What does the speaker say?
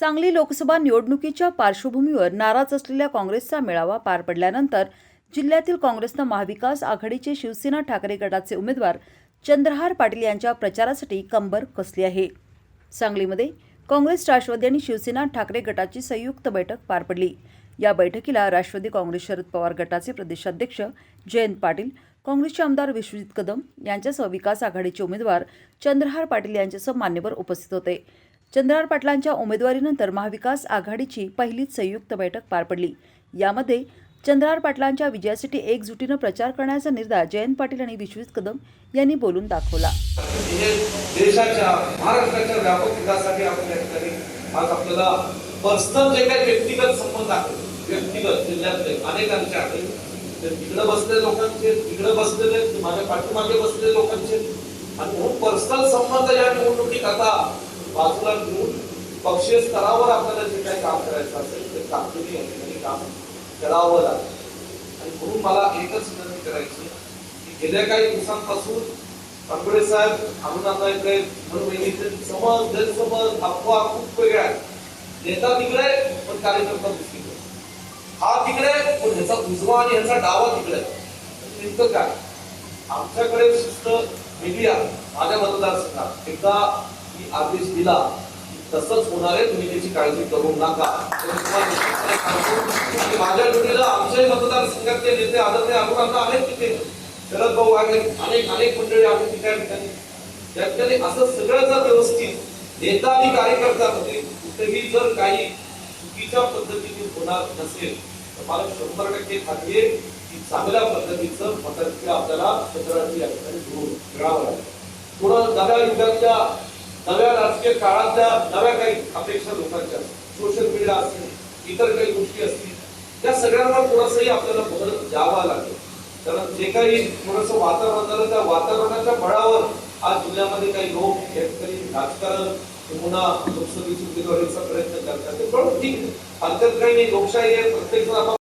सांगली लोकसभा निवडणुकीच्या पार्श्वभूमीवर नाराज असलेल्या काँग्रेसचा मेळावा पार पडल्यानंतर जिल्ह्यातील काँग्रेसनं महाविकास आघाडीचे शिवसेना ठाकरे गटाचे उमेदवार चंद्रहार पाटील यांच्या प्रचारासाठी कंबर कसली आहे? सांगलीमध्ये काँग्रेस राष्ट्रवादी आणि शिवसेना ठाकरे गटाची संयुक्त बैठक पार पडली. या बैठकीला राष्ट्रवादी काँग्रेस शरद पवार गटाचे प्रदेशाध्यक्ष जयंत पाटील काँग्रेसचे आमदार विश्वजित कदम यांच्यासह विकास आघाडीचे उमेदवार चंद्रहार पाटील यांच्यासह मान्यवर उपस्थित होते. चंद्रहार पाटलांच्या उमेदवारीनंतर महाविकास आघाडीची पहिलीच संयुक्त बैठक पार पडली. यामध्ये चंद्रहार पाटलांच्या विजयासाठी एकजुटीनं प्रचार करण्याचा निर्धार जयंत पाटील आणि विश्वजित कदम यांनी बोलून दाखवला. देशाच्या महाराष्ट्राच्या व्यापक विकासासाठी आपण या ठिकाणी आज आपल्याला पर्सनल जे काही व्यक्तिगत संबंध आहेत व्यक्तिगत जिल्ह्यातले अनेकांचे आहेत तिकडे लोकांचे तिकडे बसलेले माझ्या पाठीमागे बसलेले लोकांचे आणि म्हणून पर्सनल संबंध या निवडणुकीत आता बाजूला घेऊन पक्षीय स्तरावर आपल्याला जे काही काम करायचं असेल ते तातडीने या ठिकाणी काम करावं लागेल. आणि म्हणून मला एकच विनंती करायची की गेल्या काही दिवसांपासून कांबळे साहेब अनुदान इकडे म्हणून समज गैरसमज अफवा खूप वेगळ्या आहेत. नेता तिकडे पण कार्यकर्ता दुसरीकडे हा तिकडे पण ह्याचा उजवा आणि ह्याचा डावा तिकडे नेमकं काय? आमच्याकडे शिस्त वेगळी आहे. माझ्या मतदारसंघात एकदा मी आदेश दिला तसंच होणार आहे तुम्ही त्याची काळजी करू नका. माझ्या जोडीला आमच्याही मतदारसंघातले नेते आदरणीय अनुराधा आहेत तिथे. शरद भाऊ आहेत अनेक अनेक मंडळी आहेत तिथे. ठिकाणी त्या ठिकाणी असं सगळं जर व्यवस्थित नेता आणि कार्यकर्त्यामध्ये कुठेही जर काही चुकीच्या पद्धतीने होणार नसेल तर मला शंभर टक्के खात्री आहे की चांगल्या पद्धतीचं मतदार आपल्याला क्षेत्राची या ठिकाणी मिळावं लागेल. थोडं नव्या युगातल्या नव्या राजकीय काळातल्या नव्या काही अपेक्षा लोकांच्या सोशल मीडिया असतील इतर काही गोष्टी असतील त्या सगळ्यांना थोडंसंही आपल्याला भर द्यावा लागेल. कारण जे काही थोडंसं वातावरण झालं त्या वातावरणाच्या बळावर आज जिल्ह्यामध्ये काही लोक शेतकरी राजकारण पुन्हा लोकसभेची उमेदवारीचा प्रयत्न करतात. ते ठीक आहे. हरकत काही नाही लोकशाही आहे प्रत्येक जण आपण